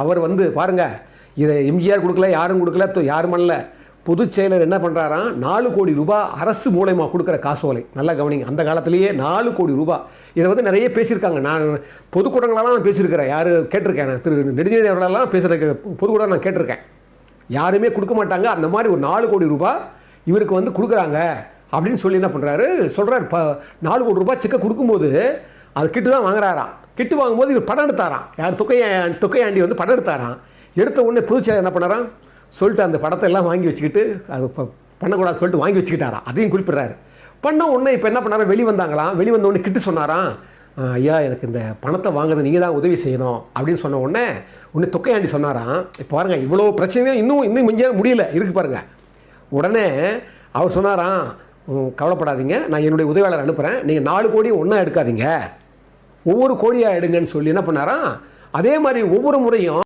அவர் வந்து பாருங்கள் இதை எம்ஜிஆர் கொடுக்கல யாரும் கொடுக்கல யாரும் பண்ணல. பொதுச் செயலர் என்ன பண்ணுறாராம் நாலு கோடி ரூபாய் அரசு மூலயமா கொடுக்குற காசோலை. நல்லா கவனிங்க அந்த காலத்திலேயே நாலு கோடி ரூபாய் இதை வந்து நிறைய பேசியிருக்காங்க. நான் பொதுக்கூட்டங்களெல்லாம் நான் பேசியிருக்கிறேன். யார் கேட்டிருக்கேன் நான். திரு நெடுஞ்செழியன் அவர்களெல்லாம் பேசுகிறதுக்கு பொதுக்கூடம் நான் கேட்டிருக்கேன். யாருமே கொடுக்க மாட்டாங்க. அந்த மாதிரி ஒரு நாலு கோடி ரூபாய் இவருக்கு வந்து கொடுக்குறாங்க. அப்படின்னு சொல்லி என்ன பண்ணுறாரு சொல்கிறார் ப நாலு கோடி ரூபாய் செக்கை கொடுக்கும்போது அது கிட்ட தான் வாங்குறாராம். கிட்டு வாங்கும்போது இவர் படம் எடுத்தாராம். யார் தொக்கையா தொக்கையாண்டி வந்து படம் எடுத்தாராம். எடுத்த உடனே புதுச்சேரி என்ன பண்ணாராம் சொல்லிட்டு அந்த படத்தை எல்லாம் வாங்கி வச்சுக்கிட்டு அது பண்ணக்கூடாது சொல்லிட்டு வாங்கி வச்சுக்கிட்டாராம். அதையும் குறிப்பிட்றாரு. பண்ண உடனே இப்போ என்ன பண்ணாரா வெளி வந்தாங்களாம். வெளி வந்த உடனே கிட்டு சொன்னாராம் ஐயா எனக்கு இந்த பணத்தை வாங்குறது நீங்கள் தான் உதவி செய்யணும். அப்படின்னு சொன்ன உடனே உடனே தொக்கையாண்டி சொன்னாராம் இப்போ பாருங்கள் இவ்வளோ பிரச்சனையும் இன்னும் இன்னும் முடிஞ்ச முடியல. இருக்கு பாருங்கள் உடனே அவர் சொன்னாராம் கவலைப்படாதீங்க. நான் என்னுடைய உதவியாளர் அனுப்புகிறேன் நீங்கள் நாலு கோடி ஒன்றா எடுக்காதீங்க. ஒவ்வொரு கோடியாக எடுங்கன்னு சொல்லி என்ன பண்ணாராம் அதே மாதிரி ஒவ்வொரு முறையும்